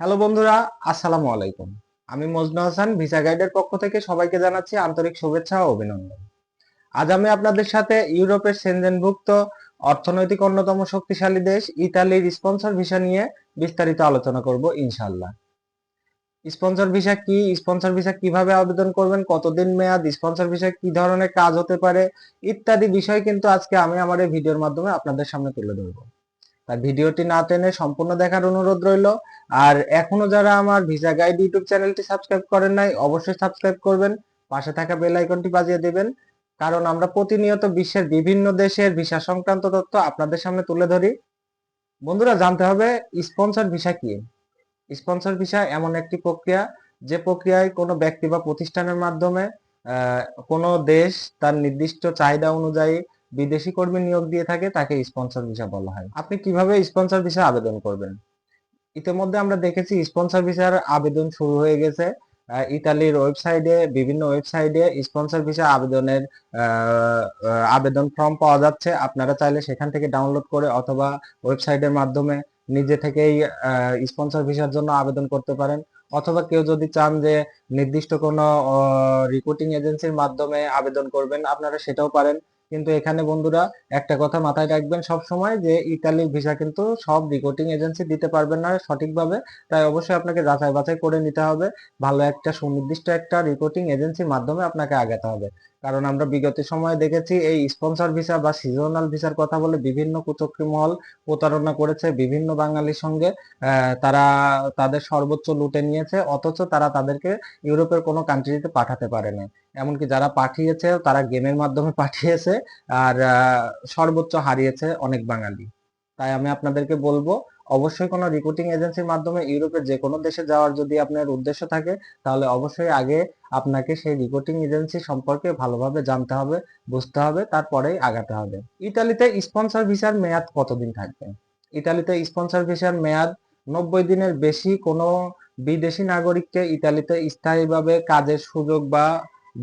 Hello বন্ধুরা, আসসালামু আলাইকুম। আমি মজনু হাসান, ভিসা গাইডের পক্ষ থেকে সবাইকে জানাচ্ছি আন্তরিক শুভেচ্ছা ও অভিনন্দন। আজ আমি আপনাদের সাথে ইউরোপের সেনজেনভুক্ত অর্থনৈতিক অন্যতম শক্তিশালী দেশ ইতালির স্পন্সর ভিসা নিয়ে বিস্তারিত আলোচনা করব ইনশাল্লাহ স্পন্সর ভিসা কি, স্পন্সর ভিসা কীভাবে আবেদন করবেন, কতদিন মেয়াদ, স্পন্সর ভিসা কি ধরনের কাজ হতে পারে, ইত্যাদি বিষয় কিন্তু আজকে আমি আমার এই ভিডিওর মাধ্যমে আপনাদের সামনে তুলে ধরবো। ভিডিওটি না টেনে সম্পূর্ণ দেখার অনুরোধ রইল। আর এখনও যারা আমার ভিসা গাইড ইউটিউব চ্যানেলটি সাবস্ক্রাইব করেন নাই, অবশ্যই সাবস্ক্রাইব করবেন, পাশে থাকা বেল আইকনটি বাজিয়ে দেবেন। কারণ আমরা প্রতিনিয়ত বিশ্বের বিভিন্ন দেশের ভিসা সংক্রান্ত তথ্য আপনাদের সামনে তুলে ধরি। বন্ধুরা, জানতে হবে স্পন্সর ভিসা কি? স্পন্সর ভিসা এমন একটি প্রক্রিয়া, যে প্রক্রিয়ায় কোনো ব্যক্তি বা প্রতিষ্ঠানের মাধ্যমে কোনো দেশ তার নির্দিষ্ট চাহিদা অনুযায়ী বিদেশি কর্মী নিয়োগ দিয়ে থাকে, তাকে স্পন্সর ভিসা বলা হয়। আপনি কীভাবে স্পন্সর ভিসা আবেদন করবেন? ইতিমধ্যে আমরা দেখেছি স্পন্সর ভিসার আবেদন শুরু হয়ে গেছে। ইতালির ওয়েবসাইটে বিভিন্ন ওয়েবসাইটে স্পন্সর ভিসা আবেদনের আবেদন ফর্ম পাওয়া যাচ্ছে। আপনারা চাইলে সেখান থেকে ডাউনলোড করে অথবা ওয়েবসাইটের মাধ্যমে নিজে থেকেই স্পন্সর ভিসার জন্য আবেদন করতে পারেন। অথবা কেউ যদি চান যে নির্দিষ্ট কোনো রিক্রুটিং এজেন্সির মাধ্যমে আবেদন করবেন, আপনারা সেটাও পারেন। কিন্তু এখানে বন্ধুরা একটা কথা মাথায় রাখবেন সব সময় যে ইতালির ভিসা কিন্তু সব রিক্রুটিং এজেন্সি দিতে পারবেন না সঠিকভাবে। তাই অবশ্যই আপনাকে যাচাই বাছাই করে নিতে হবে। ভালো একটা সুনির্দিষ্ট একটা রিক্রুটিং এজেন্সির মাধ্যমে আপনাকে আগাতে হবে। কারণ আমরা বিগত সময়ে দেখেছি এই স্পন্সর ভিসা বা সিজনাল ভিসার কথা বলে বিভিন্ন কুচক্রী মহল প্রতারণা করেছে, বিভিন্ন বাঙালির সঙ্গে তারা তাদের সর্বোচ্চ লুটে নিয়েছে, অথচ তারা তাদেরকে ইউরোপের কোনো কান্ট্রিতে পাঠাতে পারেনি এমনকি যারা পাঠিয়েছে, তারা গেমের মাধ্যমে পাঠিয়েছে, আর সর্বোচ্চ হারিয়েছে অনেক বাঙালি। তাই আমি আপনাদেরকে বলব অবশ্যই কোনো রিক্রুটিং এজেন্সির মাধ্যমে ইউরোপের যে কোনো দেশে যাওয়ার যদি আপনার উদ্দেশ্য থাকে, তাহলে অবশ্যই আগে আপনাকে সেই রিক্রুটিং এজেন্সি সম্পর্কে ভালোভাবে জানতে হবে, বুঝতে হবে, তারপরেই আগাতে হবে। ইতালিতে স্পন্সর ভিসার মেয়াদ কতদিন থাকবে? ইতালিতে স্পন্সর ভিসার মেয়াদ নব্বই দিনের বেশি কোনো বিদেশি নাগরিককে ইতালিতে স্থায়ীভাবে কাজের সুযোগ বা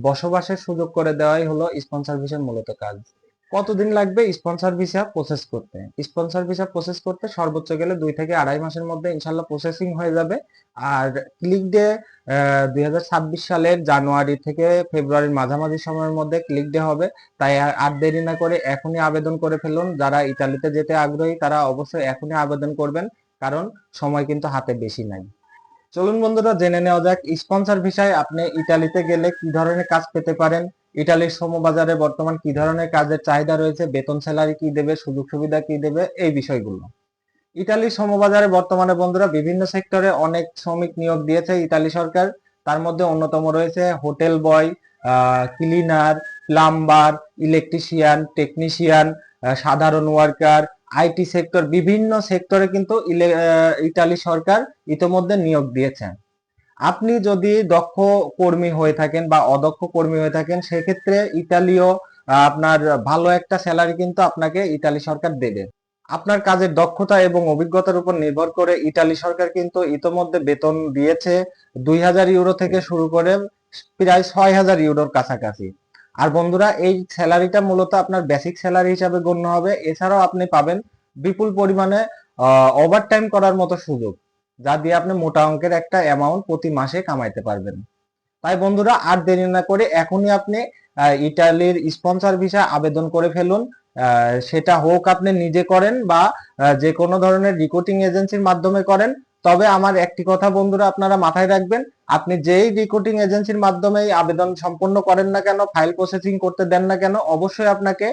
বসবাসের সুযোগ করে দেওয়াই হলো স্পন্সর ভিসার মূলত কাজ। কতদিন লাগবে স্পন্সর ভিসা প্রসেস করতে? স্পন্সর ভিসা প্রসেস করতে সর্বোচ্চ গেলে দুই থেকে আড়াই মাসের মধ্যে ইনশাল্লাহ প্রসেসিং হয়ে যাবে। আর ক্লিক ডে দুই হাজার ছাব্বিশ সালের জানুয়ারি থেকে ফেব্রুয়ারির মাঝামাঝি সময়ের মধ্যে ক্লিক ডে হবে। তাই আর আর দেরি না করে এখনই আবেদন করে ফেলুন। যারা ইতালিতে যেতে আগ্রহী, তারা অবশ্যই এখনই আবেদন করবেন। কারণ সময় কিন্তু হাতে বেশি নাই। চলুন বন্ধুরা, জেনে নেওয়া যাক স্পন্সর ভিসায় আপনি ইতালিতে গেলে কি ধরনের কাজ পেতে পারেন? ইতালির শ্রমবাজারে বর্তমান কি ধরনের কাজের চাহিদা রয়েছে, বেতন স্যালারি কি দেবে, সুযোগ সুবিধা কি দেবে, এই বিষয়গুলো। ইতালির শ্রমবাজারে বর্তমানে বন্ধুরা বিভিন্ন সেক্টরে অনেক শ্রমিক নিয়োগ দিয়েছে ইতালি সরকার। তার মধ্যে অন্যতম রয়েছে hotel boy cleaner, plumber, electrician, technician সাধারণ ওয়ার্কার আইটি সেক্টর, বিভিন্ন সেক্টরে কিন্তু ইতালি সরকার ইতোমধ্যে নিয়োগ দিয়েছে। আপনি যদি দক্ষ কর্মী হয়ে থাকেন বা অদক্ষ কর্মী হয়ে থাকেন, সেক্ষেত্রে ইতালীয় আপনার ভালো একটা স্যালারি কিন্তু আপনাকে ইতালি সরকার দেবে। আপনার কাজের দক্ষতা এবং অভিজ্ঞতার উপর নির্ভর করে ইতালি সরকার কিন্তু ইতোমধ্যে বেতন দিয়েছে দুই হাজার ইউরো থেকে শুরু করে প্রায় ছয় হাজার ইউরোর কাছাকাছি। আর বন্ধুরা, এই স্যালারিটা মূলত আপনার বেসিক স্যালারি হিসাবে গণ্য হবে। এছাড়াও আপনি পাবেন বিপুল পরিমাণে ওভার টাইম করার মতো সুযোগ। যা দিয়ে আপনি মোটা অঙ্কের একটা অ্যামাউন্ট প্রতি মাসে কামাইতে পারবেন। তাই বন্ধুরা, আর দেরি না করে এখনই আপনি ইটালির স্পন্সর ভিসা আবেদন করে ফেলুন। সেটা হোক আপনি নিজে করেন বা যে কোনো ধরনের রিক্রুটিং এজেন্সির মাধ্যমে করেন। তবে আমার একটি কথা বন্ধুরা, আপনারা মাথায় রাখবেন, আপনি যেই রিক্রুটিং এজেন্সির মাধ্যমে আবেদন সম্পন্ন করেন না কেন ফাইল প্রসেসিং করতে দেন না কেন, অবশ্যই আপনাকে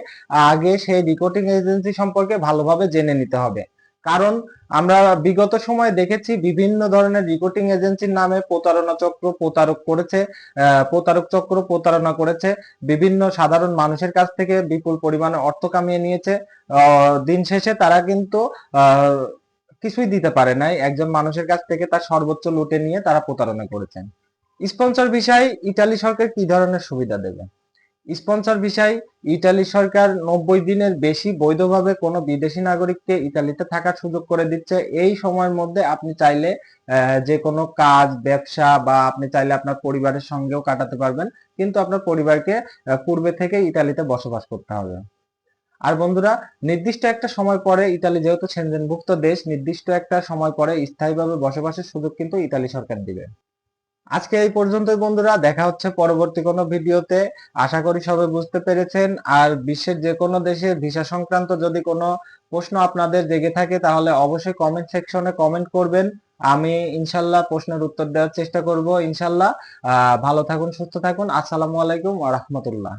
আগে সেই রিক্রুটিং এজেন্সি সম্পর্কে ভালোভাবে জেনে নিতে হবে। কারণ আমরা বিগত সময়ে দেখেছি বিভিন্ন ধরনের রিক্রুটিং এজেন্সির নামে প্রতারণা চক্র প্রতারক করেছে প্রতারক চক্র প্রতারণা করেছে, বিভিন্ন সাধারণ মানুষের কাছ থেকে বিপুল পরিমাণে অর্থ কামিয়ে নিয়েছে দিন শেষে তারা কিন্তু কিছুই দিতে পারে নাই। একজন মানুষের কাছ থেকে তার সর্বোচ্চ লুটে নিয়ে তারা প্রতারণা করেছেন। স্পন্সর ভিসায় ইতালি সরকার কি ধরনের সুবিধা দেবে? স্পন্সর ভিসায় ইতালি সরকার নব্বই দিনের বেশি বৈধভাবে কোনো বিদেশি নাগরিককে ইতালিতে থাকার সুযোগ করে দিচ্ছে। এই সময়ের মধ্যে আপনি চাইলে যে কোনো কাজ, ব্যবসা বা আপনি চাইলে আপনার পরিবারের সঙ্গেও কাটাতে পারবেন। কিন্তু আপনার পরিবারকে পূর্বে থেকে ইতালিতে বসবাস করতে হবে। আর বন্ধুরা, নির্দিষ্ট একটা সময় পরে ইতালি যেহেতু সেনজেনভুক্ত দেশ, নির্দিষ্ট একটা সময় পরে স্থায়ীভাবে বসবাসের সুযোগ কিন্তু ইতালি সরকার দিবে। আজকে এই পর্যন্ত বন্ধুরা, দেখা হচ্ছে পরবর্তী কোনো ভিডিওতে। আশা করি সবে বুঝতে পেরেছেন। আর বিশ্বের যে কোনো দেশে ভিসা সংক্রান্ত যদি কোনো প্রশ্ন আপনাদের জেগে থাকে, তাহলে অবশ্যই কমেন্ট সেকশনে কমেন্ট করবেন। আমি ইনশাল্লাহ প্রশ্নের উত্তর দেওয়ার চেষ্টা করব, ইনশাল্লাহ। ভালো থাকুন, সুস্থ থাকুন। আসসালামু আলাইকুম রাহমাতুল্লাহ।